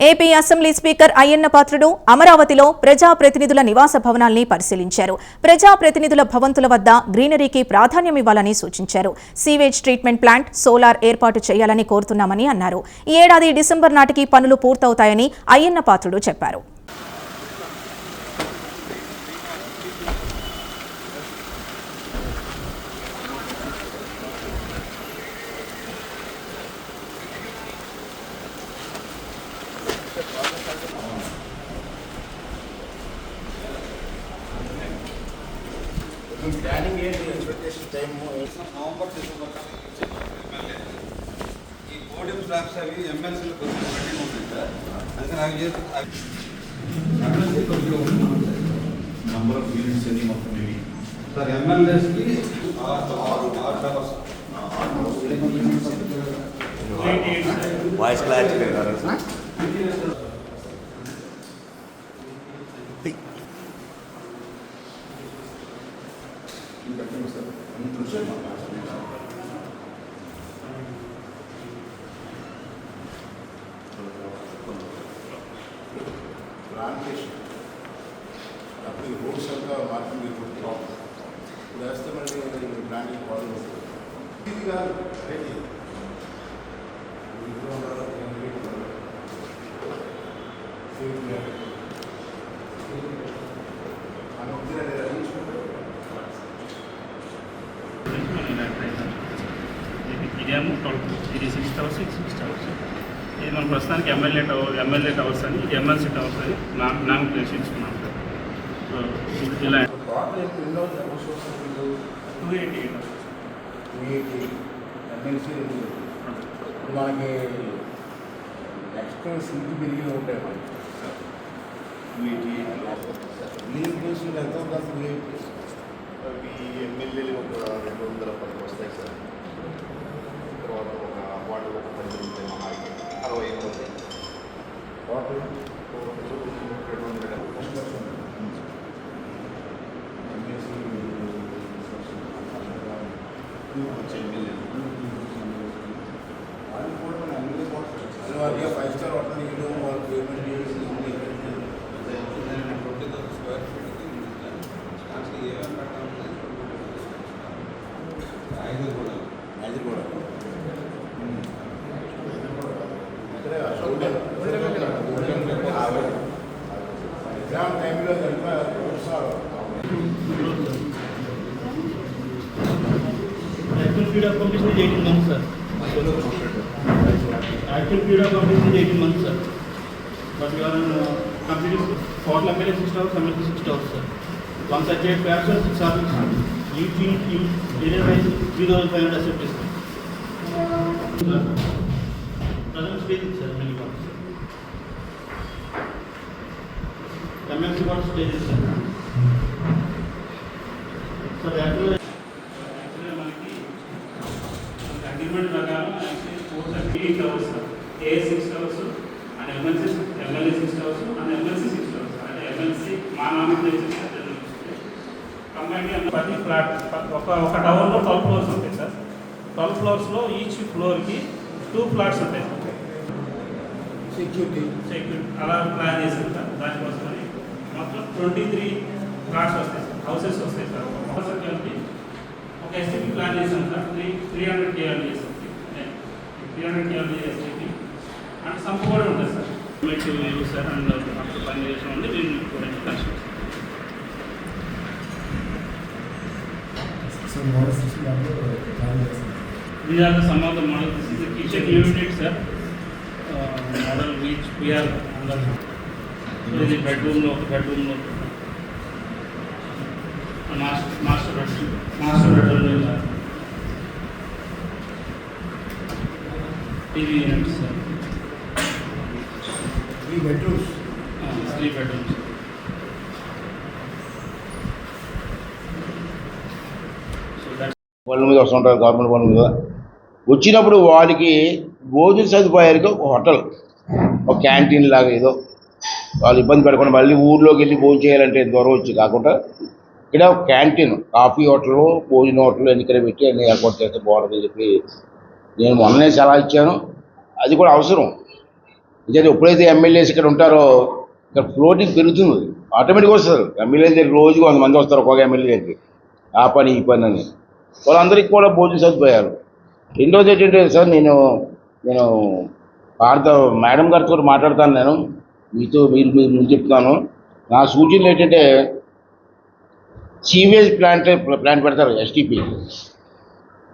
AP assembly speaker Ayyanna Patrudu అమరావతిలో ప్రజాప్రతినిధుల నివాస భవనాల్ని పరిశీలించారు. ప్రజాప్రతినిధుల భవంతుల వద్ద గ్రీనరీకి ప్రాధాన్యమివ్వాలని సూచించారు. సీవేజ్ ట్రీట్మెంట్ ప్లాంట్ సోలార్ ఏర్పాటు చేయాలని కోరుతున్నామని అన్నారు. ఈ ఏడాది డిసెంబర్ నాటికి పనులు పూర్తవుతాయని అయ్యన్న పాత్రుడు చెప్పారు. ప్లానింగ్ ఏంటి ఎక్స్పెక్టేషన్ టైం నవంబర్ డిసెంబర్ ఈ పోడియం స్లాబ్స్ అవి ఎమ్మెల్సీలు కొంచెం పెండింగ్ ఉంటుంది? సార్ అందుకని అవి చేసి కొద్దిగా నంబర్ ఆఫ్ యూనిట్స్ ఎన్ని మొత్తం ఇవి సార్ ఎమ్మెల్యేస్కి ఆరు ఆరు ఆరు టవర్స్. వాయిస్ క్లారిటీ ప్లాంటేషన్ అప్పుడు ఈ రోడ్స్ అంతా మార్కింగ్ ఇప్పుడు ప్రాబ్లం ఇప్పుడు వేస్తే మళ్ళీ ప్లాంటింగ్ ప్రాబ్లం ఇది కాదు రెడీ ఇది ఇదేమో ట్వెల్వ్ ఇది సిక్స్ థౌసండ్ సిక్స్ థౌసండ్ ఇది మన ప్రస్తుతానికి ఎమ్మెల్యే టవర్ ఎమ్మెల్యే టవర్స్ అని ఎమ్మెల్సీ టవర్స్ అని నా నామ్ ప్లేస్ ఇచ్చుకున్నాం సార్ ఇలా టూ ఎయిటీ మనకి నెక్స్ట్ సీట్లు పెరిగి ఉంటాయి మనకి? ఎంత ఉంటుంది ఎమ్మెల్యేలు ఒక రెండు వందల పది వస్తాయి సార్. తర్వాత ఒక వాళ్ళు ఒక పది ఉంటాయి మహా అయితే అరవై ఐదు వాళ్ళకి ఫైవ్ స్టార్ హోటల్ ఇవ్వడం వాళ్ళు పేమెంట్ చేసి ట్వంటీ థౌసండ్ స్క్వేర్ ఫీట్కి దాంట్లో ఏమేమి పెట్టాలి ఐదు కూడా. అది కూడా ఇక్కడే అశోక్ ఎగ్జామ్ టైంలో కనుక sir Actual period of completion is 18 months, sir. Actual period of completion is 18 months, sir. But we are uh, completing total MLA 6 hours, MLA 6 hours, sir. 138 pairs, sir, 6 hours. Each unit, each area wise 3,500 accepted, sir. Sir. Present యాక్చువల్గా మనకి agreement ప్రకారం actually eight towers A six towers and MLC MLA six towers and MLC six towers అంటే MLC మా nomination కంబైన్గా ప్రతి flat ఒక ఒక టవర్లో ట్వెల్వ్ ఫ్లోర్స్ ఉంటాయి సార్ ట్వెల్వ్ ఫ్లోర్స్లో ఈచ్ ఫ్లోర్కి టూ ఫ్లాట్స్ ఉంటాయి సార్ సెక్యూరిటీ సెక్యూరిటీ అలా ప్లాన్ చేసాం సార్ దానికోసమని మొత్తం ట్వంటీ త్రీ ఫ్లాట్స్ వస్తాయి సార్ హౌసెస్ వస్తాయి సార్ ఒక హౌస్ కలిపి ఒక ఎస్టీపీ ప్లాన్ చేసాం sir three three hundred KL చేసాం three hundred KL STP and sump కూడా ఉంటుంది sir met use sir and అప్పుడు పని చేసాం ఉంది దీన్ని కూడా construction These are the some of the models. This is the kitchen we are under. So ఇది bedroom లో ఒక bedroom లో మాస్టర్ మాస్టర్ బెడ్రూమ్ మాస్టర్ బెడ్రూమ్లో TV unit sir. Three bedrooms. Three bedrooms. So పనుల మీద వస్తుంటారు గవర్నమెంట్ పనుల మీద. వచ్చినప్పుడు వారికి భోజన సదుపాయానికి ఒక హోటల్. ఒక క్యాంటీన్ లాగా ఏదో. వాళ్ళు ఇబ్బంది పడకుండా మళ్ళీ ఊర్లోకి వెళ్ళి భోజనం చేయాలంటే దూరం వచ్చి కాకుండా ఇక్కడ ఒక క్యాంటీన్ కాఫీ హోటల్ భోజన హోటల్ ఎన్నికలు పెట్టి అన్ని ఏర్పాటు చేస్తే బాగుంటుందని చెప్పి నేను మొన్ననే సలహా ఇచ్చాను. అది కూడా అవసరం. ఎందుకంటే ఎప్పుడైతే ఎమ్మెల్యేస్ ఇక్కడ ఉంటారో ఇక్కడ ఫ్లోటింగ్ పెరుగుతుంది. ఆటోమేటిక్గా వస్తారు ఎమ్మెల్యే దగ్గర రోజు కొంతమంది మంది వస్తారు ఒక్కొక్క ఎమ్మెల్యే దగ్గరికి. ఆ పని ఈ పని అని. వాళ్ళందరికీ కూడా భోజనం సదుపాయాలు. రెండోది ఏంటంటే సార్ నేను నేను భారత మేడం గారితో మాట్లాడతాను నేను. మీతో మీరు మీరు ముందు చెప్తున్నాను నా సూచనలు ఏంటంటే సీవేజ్ ప్లాంట్ ప్లాంట్ పెడతారు ఎస్టీపీ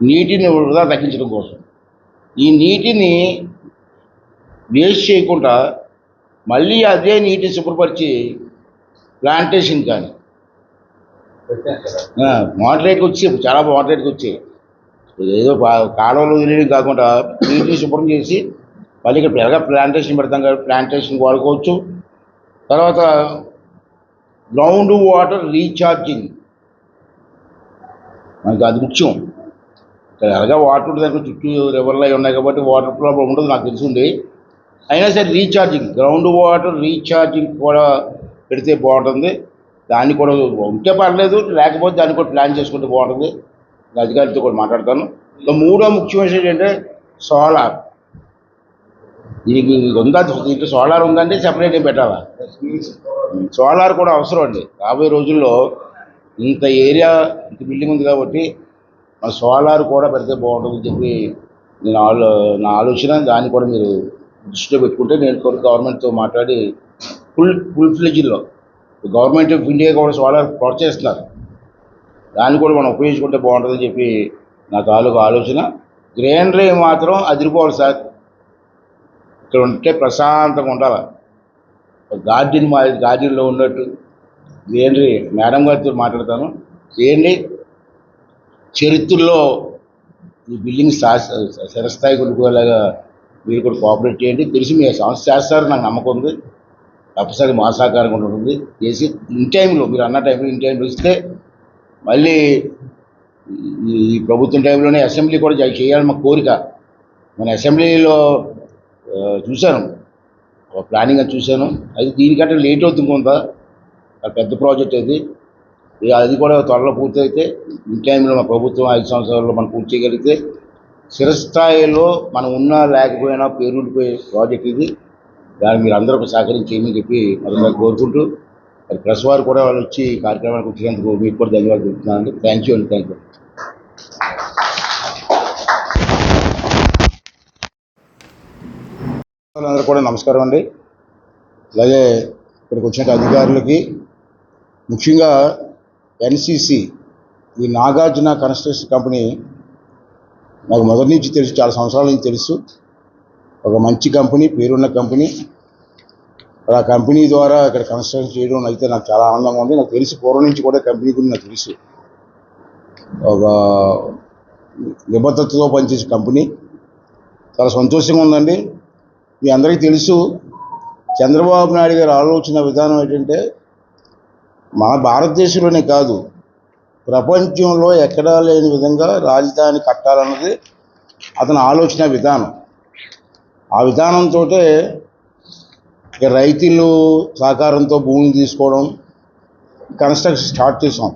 నీటిని వృధా తగ్గించడం కోసం. ఈ నీటిని వేస్ట్ చేయకుండా మళ్ళీ అదే నీటిని శుభ్రపరిచి ప్లాంటేషన్ కానీ. మోడరేట్కి వచ్చి చాలా మోడరేట్కి వచ్చాయి ఏదో కాలువలు వదిలేయడం కాకుండా నీటిని శుభ్రం చేసి మళ్ళీ ఇక్కడ ఎలాగ ప్లాంటేషన్ పెడతాం కాబట్టి ప్లాంటేషన్ వాడుకోవచ్చు. తర్వాత గ్రౌండ్ వాటర్ రీఛార్జింగ్ మనకి అది ముఖ్యం. ఇక్కడ ఎలాగా వాటర్ ఉంటుంది దానికి చుట్టూ రివర్లు అవి ఉన్నాయి కాబట్టి వాటర్ ప్రాబ్లం ఉండదు నాకు తెలిసింది అయినా సరే రీఛార్జింగ్ గ్రౌండ్ వాటర్ రీఛార్జింగ్ కూడా పెడితే బాగుంటుంది. దాన్ని కూడా ఉంటే పర్లేదు లేకపోతే దాన్ని కూడా ప్లాన్ చేసుకుంటే బాగుంటుంది. అధికారితో కూడా మాట్లాడతాను. ఇంకా మూడో ముఖ్య విషయం ఏంటంటే సోలార్. దీనికి ఉందా దీంట్లో సోలార్ ఉందంటే సెపరేట్ పెట్టాలా? సోలార్ కూడా అవసరం అండి. రాబోయే రోజుల్లో ఇంత ఏరియా ఇంత బిల్డింగ్ ఉంది కాబట్టి మన సోలార్ కూడా పెడితే బాగుంటుందని చెప్పి నేను ఆలో నా ఆలోచన. దాన్ని కూడా మీరు దృష్టిలో పెట్టుకుంటే నేను కూడా గవర్నమెంట్తో మాట్లాడి ఫుల్ ఫుల్ ఫ్లెజ్లో గవర్నమెంట్ ఆఫ్ ఇండియా కూడా సోలార్ ప్రోత్సహిస్తున్నారు దాన్ని కూడా మనం ఉపయోగించుకుంటే బాగుంటుందని చెప్పి నా తాలూకు ఆలోచన. గ్రీనరీ మాత్రం అదిరిపోవాలి సార్. ఇక్కడ ఉంటే ప్రశాంతంగా ఉండాలి. గార్డెన్ మా గార్డెన్లో ఉన్నట్టు గ్రీనరీ మేడం గారితో మాట్లాడతాను. ఏంటి చరిత్రలో ఈ బిల్డింగ్ శిరస్థాయి కొనుక్కోలాగా మీరు కూడా కోఆపరేట్ చేయండి. తెలిసి మీ సంస్థ చేస్తారు నాకు నమ్మకం ఉంది. తప్పనిసరి మా సహకారం కూడా ఉంటుంది. చేసి ఇన్ టైంలో మీరు అన్న టైంలో ఇన్ టైంలో ఇస్తే మళ్ళీ ఈ ప్రభుత్వం టైంలోనే అసెంబ్లీ కూడా జ- చేయాలని మా కోరిక. మన అసెంబ్లీలో చూశాను. ఒక ప్లానింగ్ అని చూశాను. అది దీనికంటే లేట్ అవుతుంది కొంత పెద్ద ప్రాజెక్ట్ అది. అది కూడా త్వరలో పూర్తయితే ఇన్ టైంలో మన ప్రభుత్వం ఐదు సంవత్సరాల్లో మనం పూర్తి చేయగలిగితే చిరస్థాయిలో మనం ఉన్నా లేకపోయినా పేరుండిపోయే ప్రాజెక్ట్ ఇది. దాన్ని మీరు అందరూ సహకరించి చేయమని చెప్పి మరొకసారి కోరుకుంటూ మరి ప్రెస్ వారు కూడా వాళ్ళు వచ్చి ఈ కార్యక్రమానికి వచ్చినందుకు మీకు కూడా ధన్యవాదాలు చెప్తున్నానండి థ్యాంక్ యూ అండి థ్యాంక్ యూ అందరూ కూడా నమస్కారం అండి. అలాగే ఇక్కడికి వచ్చిన అధికారులకి ముఖ్యంగా ఎన్సిసి ఈ నాగార్జున కన్స్ట్రక్షన్ కంపెనీ నాకు మొదటి నుంచి తెలుసు చాలా సంవత్సరాల నుంచి తెలుసు. ఒక మంచి కంపెనీ పేరున్న కంపెనీ. మరి ఆ కంపెనీ ద్వారా ఇక్కడ కన్స్ట్రక్షన్ చేయడం అయితే నాకు చాలా ఆనందంగా ఉంది. నాకు తెలిసి పూర్వం నుంచి కూడా కంపెనీ గురించి నాకు తెలుసు. ఒక నిబద్ధతతో పనిచేసే కంపెనీ. చాలా సంతోషంగా ఉందండి. మీ అందరికీ తెలుసు చంద్రబాబు నాయుడు గారు ఆలోచన విధానం ఏంటంటే మన భారతదేశంలోనే కాదు ప్రపంచంలో ఎక్కడా లేని విధంగా రాజధాని కట్టాలన్నది అతని ఆలోచన విధానం. ఆ విధానంతో ఇక రైతులు సహకారంతో భూమిని తీసుకోవడం కన్స్ట్రక్షన్ స్టార్ట్ చేసాం.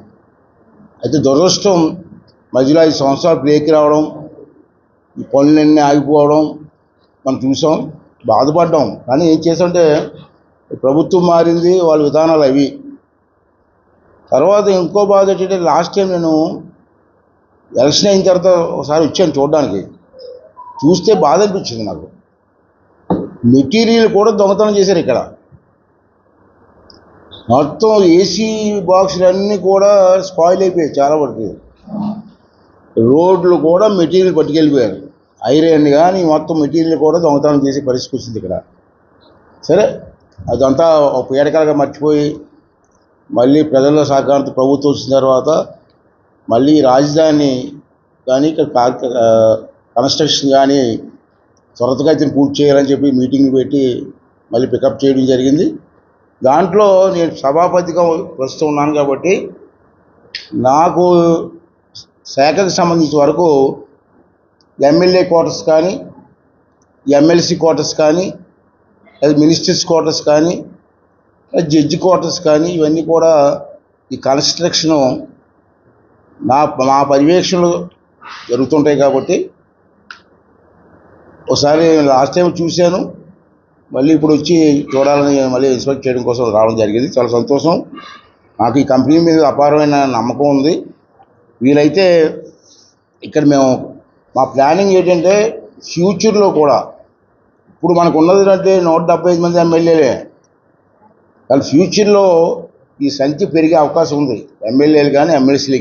అయితే దురదృష్టం మధ్యలో ఐదు సంవత్సరాలు బ్రేక్ రావడం ఈ పనులన్నీ ఆగిపోవడం మనం చూసాం బాధపడ్డాం. కానీ ఏం చేసామంటే ప్రభుత్వం మారింది వాళ్ళ విధానాలు అవి. తర్వాత ఇంకో బాధ ఏంటంటే లాస్ట్ టైం నేను ఎలక్షన్ అయిన తర్వాత ఒకసారి వచ్చాను చూడడానికి. చూస్తే బాధ అనిపించింది నాకు. మెటీరియల్ కూడా దొంగతనం చేశారు ఇక్కడ. మొత్తం ఏసీ బాక్సులు అన్నీ కూడా స్పాయిల్ అయిపోయాయి చాలా వరకు. రోడ్లు కూడా మెటీరియల్ పట్టుకెళ్ళిపోయారు. ఐరన్ కానీ మొత్తం మెటీరియల్ కూడా దొంగతనం చేసే పరిస్థితి వచ్చింది ఇక్కడ. సరే అదంతా ఒక పీడకలుగా మర్చిపోయి మళ్ళీ ప్రజల సహకారంతో ప్రభుత్వం వచ్చిన తర్వాత మళ్ళీ రాజధాని కానీ ఇక్కడ కన్స్ట్రక్షన్ కానీ త్వరతగతిని పూర్తి చేయాలని చెప్పి మీటింగ్ పెట్టి మళ్ళీ పికప్ చేయడం జరిగింది. దాంట్లో నేను సభాపతిగా ప్రస్తుతం ఉన్నాను కాబట్టి నాకు శాఖకు సంబంధించిన వరకు ఎమ్మెల్యే క్వార్టర్స్ కానీ ఎమ్మెల్సీ క్వార్టర్స్ కానీ అది మినిస్టర్స్ క్వార్టర్స్ కానీ జడ్జి క్వార్టర్స్ కానీ ఇవన్నీ కూడా ఈ కన్స్ట్రక్షన్ నా మా పర్యవేక్షణలు జరుగుతుంటాయి కాబట్టి ఒకసారి లాస్ట్ టైం చూశాను. మళ్ళీ ఇప్పుడు వచ్చి చూడాలని మళ్ళీ ఇన్స్పెక్ట్ చేయడం కోసం రావడం జరిగింది. చాలా సంతోషం. నాకు ఈ కంపెనీ మీద అపారమైన నమ్మకం ఉంది. వీలైతే ఇక్కడ మేము మా ప్లానింగ్ ఏంటంటే ఫ్యూచర్లో కూడా ఇప్పుడు మనకు ఉన్నది అంటే నూట డెబ్బై ఐదు మంది ఎమ్మెల్యేలే. కానీ ఫ్యూచర్లో ఈ సంఖ్య పెరిగే అవకాశం ఉంది. ఎమ్మెల్యేలు కానీ ఎమ్మెల్సీలు కానీ